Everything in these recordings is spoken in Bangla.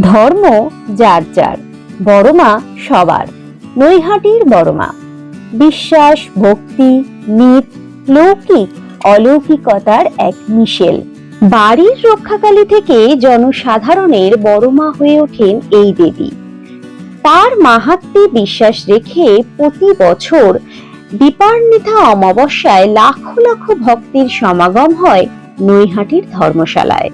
ধর্ম যার যার, বড়মা সবার, নৈহাটির বড়মা। বিশ্বাস, ভক্তি মিত লৌকিক, অলৌকিকতার এক মিশেল। বাড়ির রক্ষাকালী থেকে জনসাধারণের বড়মা হয়ে ওঠেন এই দেবী। তার মাহাত্মে বিশ্বাস রেখে প্রতি বছর দীপান্বিতা অমাবস্যায় লাখো লাখো ভক্তের সমাগম হয় নৈহাটির ধর্মশালায়।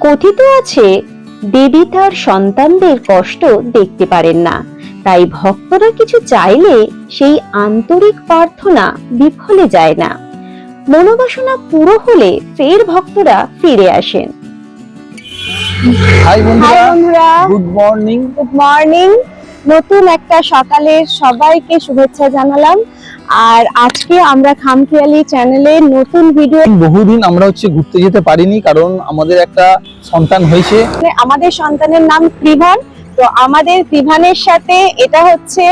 কথিত আছে দেবী তার সন্তানদের কষ্ট দেখতে পারেন না। তাই ভক্তরা কিছু চাইলে সেই আন্তরিক প্রার্থনা বিফলে যায় না। মনোবাসনা পুরো হলে ফের ভক্তরা ফিরে আসেন। হাই বন্ধুরা। গুড মর্নিং গুড মর্নিং নতুন একটা সকালের সবাইকে শুভেচ্ছা জানালাম। আর আজকে আমরা খামখেয়ালি চ্যানেলে নতুন ভিডিও বহুদিন আমরা হচ্ছে ঘুরতে যেতে পারিনি কারণ আমাদের একটা সন্তান হয়েছে। আমাদের সন্তানের নাম ত্রিভান। তো আমাদের কৃভানের সাথে এটা হচ্ছে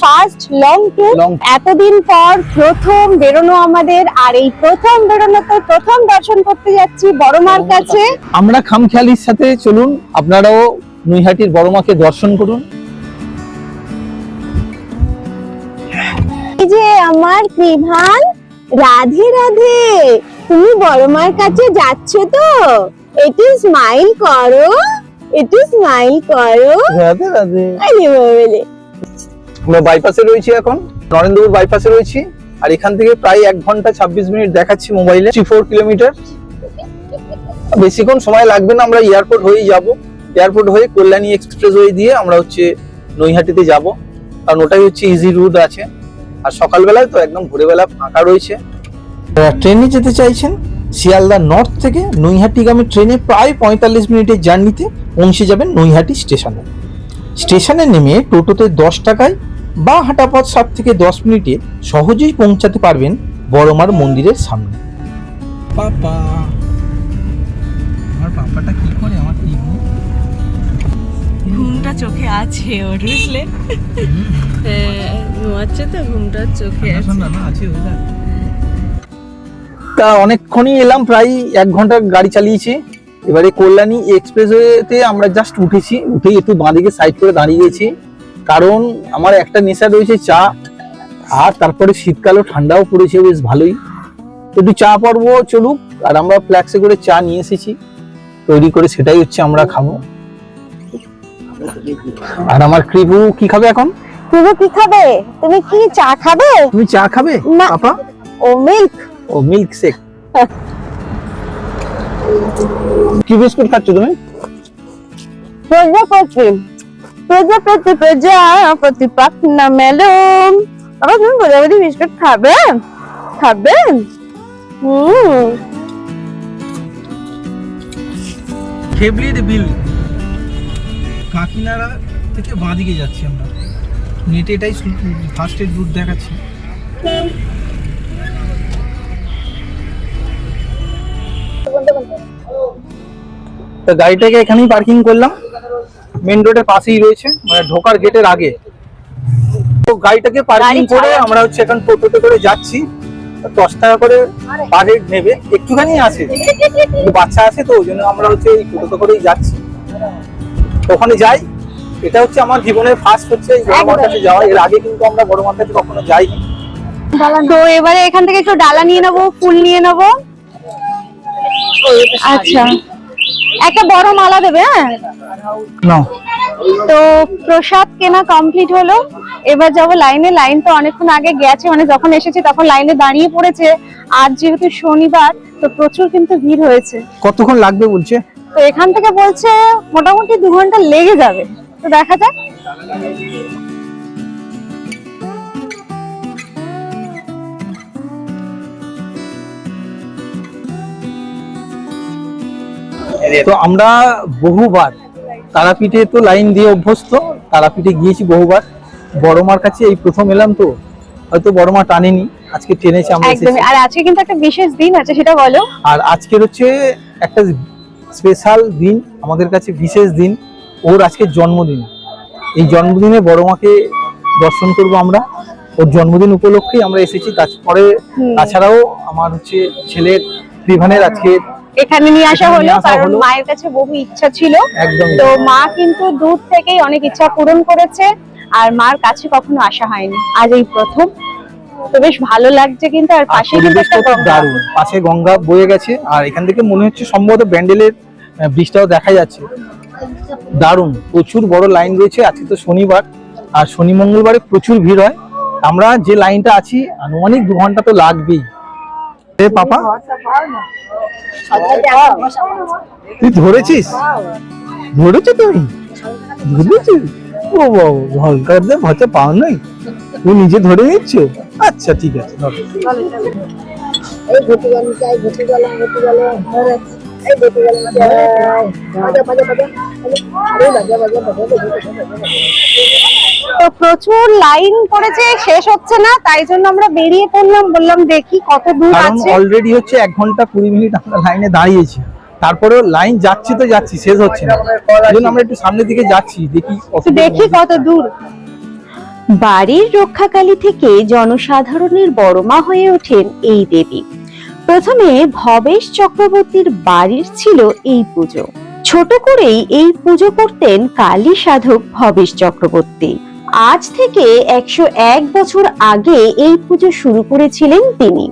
ফার্স্ট লং ট্যুর এতদিন পর প্রথম বেরোনো আমাদের আর এই প্রথম বেরোনোতে প্রথম দর্শন করতে যাচ্ছি বড় মার কাছে। আমরা খামখেয়ালির সাথে চলুন আপনারাও নৈহাটির বড় মাকে দর্শন করুন। যে আমার কৃভান রাধে রাধে তুমি বড় মার কাছে যাচ্ছ তো? একটু স্মাইল করো একটু স্মাইল করো। রাধে রাধে। আরে বাবালে আমরা বাইপাসে রয়েছি এখন। নরেন্দ্রপুর বাইপাসে রয়েছি। আর এখান থেকে প্রায় এক ঘণ্টা ছাব্বিশ মিনিট দেখাচ্ছি মোবাইলে। থ্রি ফোর কিলোমিটার বেশিক্ষণ সময় লাগবে না আমরা এয়ারপোর্ট হয়েই যাব। এয়ারপোর্ট হয়ে কল্যাণী এক্সপ্রেস ওয়ে দিয়ে আমরা হচ্ছে নৈহাটিতে যাব। কারণ ওটাই হচ্ছে ইজি রুট আছে। আর সকালবেলায় তো একদম ভোরবেলা ফাঁকা রয়েছে। ট্রেনে যেতে চাইছেন শিয়ালদা নর্থ থেকে নৈহাটিগামী ট্রেনে প্রায় পঁয়তাল্লিশ মিনিটের জার্নিতে পৌঁছে যাবেন নৈহাটি স্টেশনে। স্টেশনে নেমে টোটোতে দশ টাকায় বা হাঁটাপথ সাত থেকে দশ মিনিটে সহজেই পৌঁছাতে পারবেন বড়মার মন্দিরের সামনে। পাপা। চোখে আছে ওর বুঝলে? হ্যাঁ ঘুমাচ্ছে তো ঘুমটা চোখে আছে। আছে তা অনেকক্ষণই এলাম প্রায় এক ঘণ্টা গাড়ি চালিয়েছি। এবারে কল্যাণী এক্সপ্রেসওয়েতে আমরা জাস্ট উঠেছি উঠেই একটু বাঁদিকে সাইড করে দাঁড়িয়ে গেছি। কারণ আমার একটা নেশা রয়েছে চা আর তারপরে শীতকালও ঠান্ডাও পড়েছে বেশ ভালোই। একটু চা পর্ব চলুক আর আমরা ফ্ল্যাক্সে করে চা নিয়ে এসেছি। তৈরি করে সেটাই হচ্ছে আমরা খাব। আর আমার কৃপু কি খাবে এখন? তুমি কি খাবে? তুমি কি চা খাবে? তুমি চা খাবে পাপা? ও মিল্ক। ও মিল্ক শেক। কি বিস্কুট খাচ্ছ তুমি? প্রজাপতি প্রজাপতি প্রজাপতি পাখনা মেলুম আবার তুমি প্রজাপতি বিস্কুট খাবে? খাবে? হুম। ফেব্রিট বিল। কাকিনাড়া থেকে বাঁদিকে যাচ্ছি আমরা। নেটে এটাই ফার্স্ট এড রুট দেখাচ্ছি। তো গাড়িটাকে এখানেই পার্কিং করলাম। মেন রোডের পাশেই রয়েছে মানে ঢোকার গেটের আগে। তো গাড়িটাকে পার্কিং করে আমরা হচ্ছে এখন টোটোতে করে যাচ্ছি। দশ টাকা করে পার হেড নেবে। একটুখানি আছে। বাচ্চা আছে তো ওই জন্য আমরা হচ্ছে এই টোটোতে করেই যাচ্ছি। ওখানে যাই। এটা হচ্ছে আমার জীবনের ফার্স্ট হচ্ছে এই কাছে যাওয়া। এর আগে কিন্তু আমরা বড় মার কাছে কখনো যাইনি। তো এবারে এখান থেকে একটু ডালা নিয়ে নেব ফুল নিয়ে নেব। আচ্ছা। একটা বড় মালা দেবে হ্যাঁ? তো প্রসাদ কেনা কমপ্লিট হলো। এবার যাব লাইনে। লাইন তো অনেকক্ষণ আগে গেছে মানে যখন এসেছি তখন লাইনে দাঁড়িয়ে পড়েছে। আজ যেহেতু শনিবার তো প্রচুর কিন্তু ভিড় হয়েছে। কতক্ষণ লাগবে বলছে? তো এখান থেকে বলছে মোটামুটি দু ঘণ্টা লেগে যাবে। তো দেখা যাক। তো আমরা বহুবার তারাপীঠে তো লাইন দিয়ে অভ্যস্ত তারাপীঠে গিয়েছি বহুবার। বড় মার কাছে এই প্রথম এলাম তো হয়তো বড় মা টানেনি আজকে টেনেছে আমরা একদমই। আর আজকে কিন্তু একটা বিশেষ দিন আছে সেটা বলো। আর আজকের হচ্ছে একটা স্পেশাল দিন আমাদের কাছে বিশেষ দিন ওর আজকে জন্মদিন। এই জন্মদিনে বড় মাকে দর্শন করব আমরা। ওর জন্মদিন উপলক্ষেই আমরা এসেছি। তারপরে তাছাড়াও আমার হচ্ছে ছেলের বিভানের আজকে এখানে নিয়ে আসা হলো কারণ মায়ের কাছে বহু ইচ্ছা ছিল। তো মা কিন্তু দূর থেকেই অনেক ইচ্ছা পূরণ করেছে আর মার কাছে কখনো আসা হয়নি। আজ এই প্রথম। তো বেশ ভালো লাগছে কিন্তু আর পাশে কিন্তু একটা। দারুণ। পাশে গঙ্গা বয়ে গেছে আর এখান থেকে মনে হচ্ছে সম্ভবত ব্যান্ডেলের আহ, ব্রিজটাও দেখা যাচ্ছে। দারুণ প্রচুর বড় লাইন রয়েছে আজকে তো শনিবার আর শনি মঙ্গলবারে প্রচুর ভিড় হয়। আমরা যে লাইনটা আছি আনুমানিক দু ঘণ্টা তো লাগবেই। পাপা? তুই ধরেছিস? ধরেছো তুমি? ধরেছি ও বাবা দে ভাতে পাও নাই। তুই নিজে ধরে নিচ্ছ? আচ্ছা ঠিক আছে তো প্রচুর লাইন পড়েছে শেষ হচ্ছে না তাই জন্য আমরা বেরিয়ে পড়লাম বললাম দেখি কত দূর আছে অলরেডি হচ্ছে এক ঘণ্টা কুড়ি মিনিট আমরা লাইনে দাঁড়িয়েছি তারপরেও লাইন যাচ্ছে তো যাচ্ছি শেষ হচ্ছে না আমরা একটু সামনের দিকে যাচ্ছি দেখি কত তো দূর দেখি কত দূর বাড়ির রক্ষাকালী থেকে জনসাধারণের বড়মা হয়ে ওঠেন এই দেবী। প্রথমে ভবেশ চক্রবর্তীর বাড়ির ছিল এই পুজো। ছোট করেই এই পুজো করতেন কালী সাধক ভবেশ চক্রবর্তী। আজ থেকে একশো এক বছর আগে এই পুজো শুরু করেছিলেন তিনি।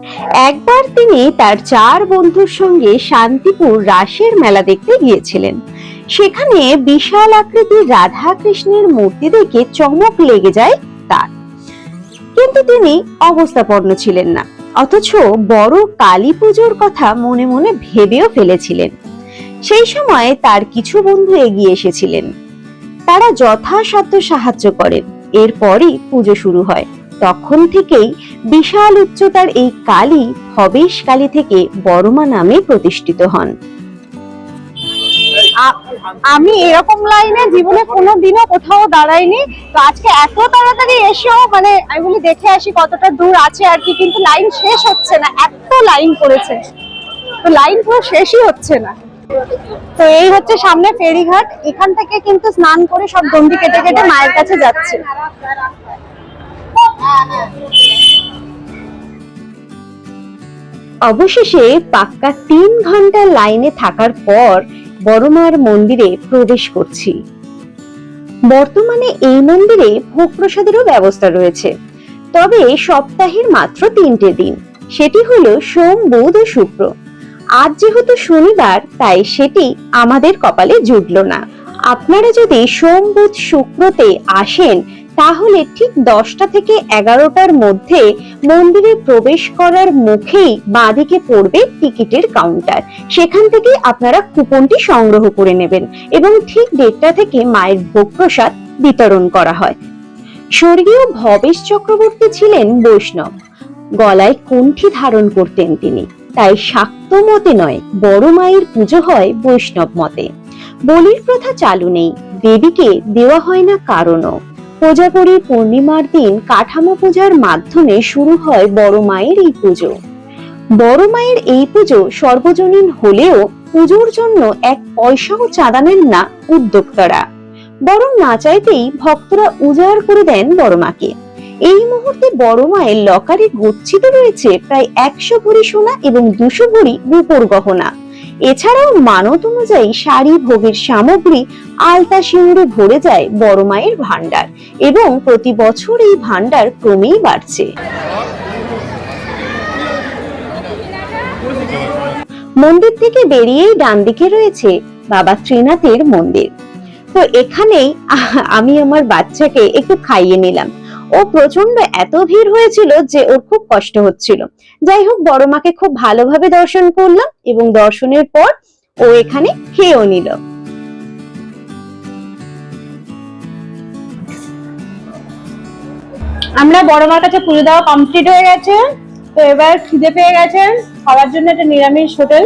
একবার তিনি তার চার বন্ধুর সঙ্গে শান্তিপুর রাসের মেলা দেখতে গিয়েছিলেন। সেখানে বিশাল আকৃতির রাধা কৃষ্ণের মূর্তি দেখে চমক লেগে যায় তার। কিন্তু তিনি অবস্থাপন্ন ছিলেন না, অথচ বড় কালী পুজোর কথা মনে মনে ভেবেও ফেলেছিলেন। সেই সময় তার কিছু বন্ধু এগিয়ে এসেছিলেন। তারা যথাসাধ্য সাহায্য করেন, এরপরই পুজো শুরু হয়। তখন থেকেই বিশাল উচ্চতার এই কালী ভবেশ কালী থেকে বড়মা নামে প্রতিষ্ঠিত হন। আমি এরকম লাইনে জীবনে কোনো দিনও কোথাও দাঁড়াইনি। তো আজকে এত তাড়াতাড়ি এসেও মানে আমি বলি দেখে আসি কতটা দূর আছে আর কি, কিন্তু লাইন শেষ হচ্ছে না, এত লাইন তো লাইন পুরো শেষই হচ্ছে না। তো এই হচ্ছে সামনে ফেরিঘাট, এখান থেকে কিন্তু স্নান করে সব গন্ডি কেটে কেটে মায়ের কাছে যাচ্ছে। অবশেষে পাক্কা তিন ঘণ্টা লাইনে থাকার পর বড়মার মন্দিরে প্রবেশ করছি। বর্তমানে এই মন্দিরে ভোগ প্রসাদেরও ব্যবস্থা রয়েছে। তবে সপ্তাহের মাত্র তিনটে দিন, সেটি হলো সোম, বুধ ও শুক্র। আজ যেহেতু শনিবার, তাই সেটি আমাদের কপালে জুটলো না। আপনারা যদি সোম, বুধ, শুক্রতে আসেন তাহলে ঠিক দশটা থেকে এগারোটার মধ্যে মন্দিরে প্রবেশ করার মুখেই বাঁদিকে পড়বে টিকিটের কাউন্টার। সেখান থেকে আপনারা কুপনটি সংগ্রহ করে নেবেন এবং ঠিক দেড়টা থেকে মায়ের ভোগ প্রসাদ বিতরণ করা হয়। স্বর্গীয় ভবেশ চক্রবর্তী ছিলেন বৈষ্ণব। গলায় কণ্ঠি ধারণ করতেন তিনি। তাই শাক্ত মতে নয়, বড় মায়ের পুজো হয় বৈষ্ণব মতে। বলির প্রথা চালু নেই, দেবীকে দেওয়া হয় না কারণও। কোজাগরী পূর্ণিমার দিন কাঠামো পূজার মাধ্যমে শুরু হয় বড় মায়ের এই পুজো। বড় মায়ের এই পুজো সর্বজনীন হলেও পুজোর জন্য এক পয়সাও চাঁদা নেন না উদ্যোক্তারা। বরং না চাইতেই ভক্তরা উজাড় করে দেন বড় মাকে। এই মুহূর্তে বড় মায়ের লকারে গচ্ছিত রয়েছে প্রায় একশো ভরি সোনা এবং দুশো ভরি রূপোর গহনা। এছাড়াও মানত অনুযায়ী শাড়ি ভোগের সামগ্রী আলতা সিঁদুরে ভরে যায় বড় মায়ের ভান্ডার এবং প্রতি বছর এই ভান্ডার ক্রমেই বাড়ছে। মন্দির থেকে বেরিয়েই ডান দিকে রয়েছে বাবা ত্রিনাথের মন্দির। তো এখানেই আমি আমার বাচ্চাকে একটু খাইয়ে নিলাম। ও প্রচণ্ড এত ভিড় হয়েছিল যে ওর খুব কষ্ট হচ্ছিল। যাই হোক, বড় মাকে খুব ভালোভাবে দর্শন করলাম এবং দর্শনের পর ও এখানে খেয়েও নিল। আমরা বড় মার কাছে পুজো দেওয়া কমপ্লিট হয়ে গেছে। তো এবার খিদে পেয়ে গেছে। খাওয়ার জন্য একটা নিরামিষ হোটেল।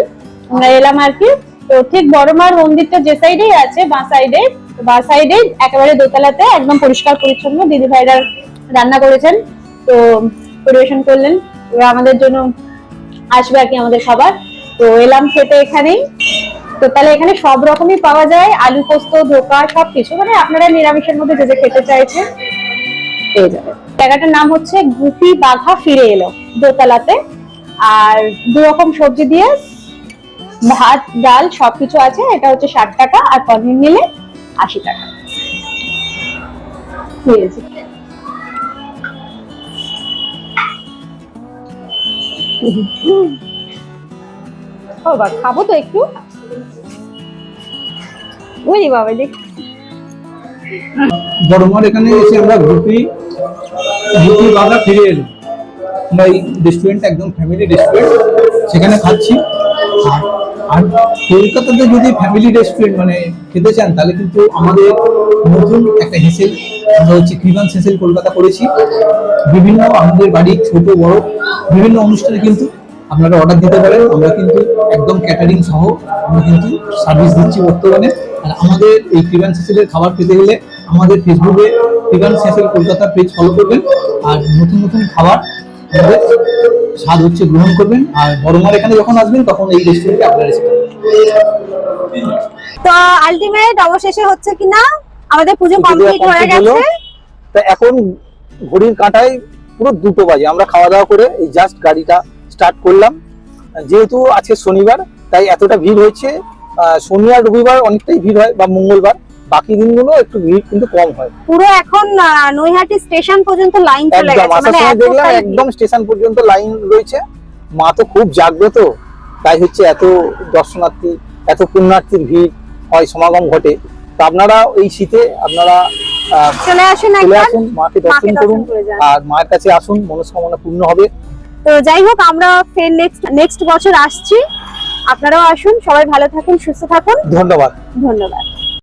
আমরা এলাম আর কি। তো ঠিক বড় মার মন্দিরটা যে সাইডেই আছে, বাঁ সাইডে বাঁ সাইডে একেবারে দোতলাতে একদম পরিষ্কার পরিচ্ছন্ন দিদি ভাইরা রান্না করেছেন। তো পরিবেশন করলেন। আমাদের জন্য আসবে আর কি আমাদের খাবার তো এলাম খেতে এখানেই। তো তাহলে এখানে সব রকমই পাওয়া যায়, আলু পোস্ত, ধোকা, সবকিছু। মানে আপনারা নিরামিষের মধ্যে যে যে খেতে চাইছেন, পেয়ে যাবেন। জায়গাটার নাম হচ্ছে গুপি বাঘা ফিরে এলো দোতলাতে। আর দু রকম সবজি দিয়ে ভাত, ডাল, সবকিছু আছে। এটা হচ্ছে ষাট টাকা আর পনির নিলে আশি টাকা। ঠিক বাবা, খাব তো একটু? বুঝলি বাবা, দেখ। বড়মার এখানে এসে আমরা ঘুরতে ঘুরতে বাগা ফিরে এলাম আমরা এই রেস্টুরেন্ট একদম ফ্যামিলি রেস্টুরেন্ট সেখানে খাচ্ছি। আর কলকাতাতে যদি ফ্যামিলি রেস্টুরেন্ট মানে খেতে চান, তাহলে কিন্তু আমাদের নতুন একটা হেসেল আমরা হচ্ছে ক্রিবান্স হেসেল কলকাতা করেছি। বিভিন্ন আমাদের বাড়ি ছোট, বড় বিভিন্ন অনুষ্ঠানে কিন্তু আপনারা অর্ডার দিতে পারেন। আমরা কিন্তু একদম ক্যাটারিং সহ আমরা কিন্তু সার্ভিস দিচ্ছি বর্তমানে। আর আমাদের এই ক্রিবান্স হেসেলের খাবার পেতে গেলে আমাদের ফেসবুকে ক্রিবান্স হেসেল কলকাতা পেজ ফলো করবেন। আর নতুন নতুন খাবার স্বাদ হচ্ছে গ্রহণ করবেন। আর বড়মার এখানে যখন আসবেন, তখন এই রেস্টুরেন্টে আপনারা। তো আলটিমেট অবশেষে হচ্ছে কিনা? আমাদের পুজো কমপ্লিট হয়ে গেছে। তা এখন ঘড়ির কাঁটায় পুরো দুটো বাজে। আমরা খাওয়া দাওয়া করে এই জাস্ট গাড়িটা স্টার্ট করলাম। যেহেতু আজকে শনিবার তাই এতটা ভিড় হয়েছে। শনি আর রবিবার অনেকটাই ভিড় হয় বা মঙ্গলবার। বাকি দিনগুলো একটু ভিড় কিন্তু কম হয়। পুরো এখন নৈহাটি স্টেশন পর্যন্ত লাইন চলে গেছে। মানে দেখলাম একদম স্টেশন পর্যন্ত লাইন রয়েছে। মা তো খুব জাগ্রত। তাই হচ্ছে এত দর্শনার্থী এত পুণ্যার্থীর ভিড় হয় সমাগম ঘটে। তা আপনারা এই শীতে আপনারা চলে আসুন চলে আসুন মাকে দর্শন করুন আর মায়ের কাছে আসুন মনস্কামনা পূর্ণ হবে। তো যাই হোক আমরা ফের নেক্সট নেক্সট বছর আসছি। আপনারাও আসুন সবাই ভালো থাকুন সুস্থ থাকুন। ধন্যবাদ। ধন্যবাদ।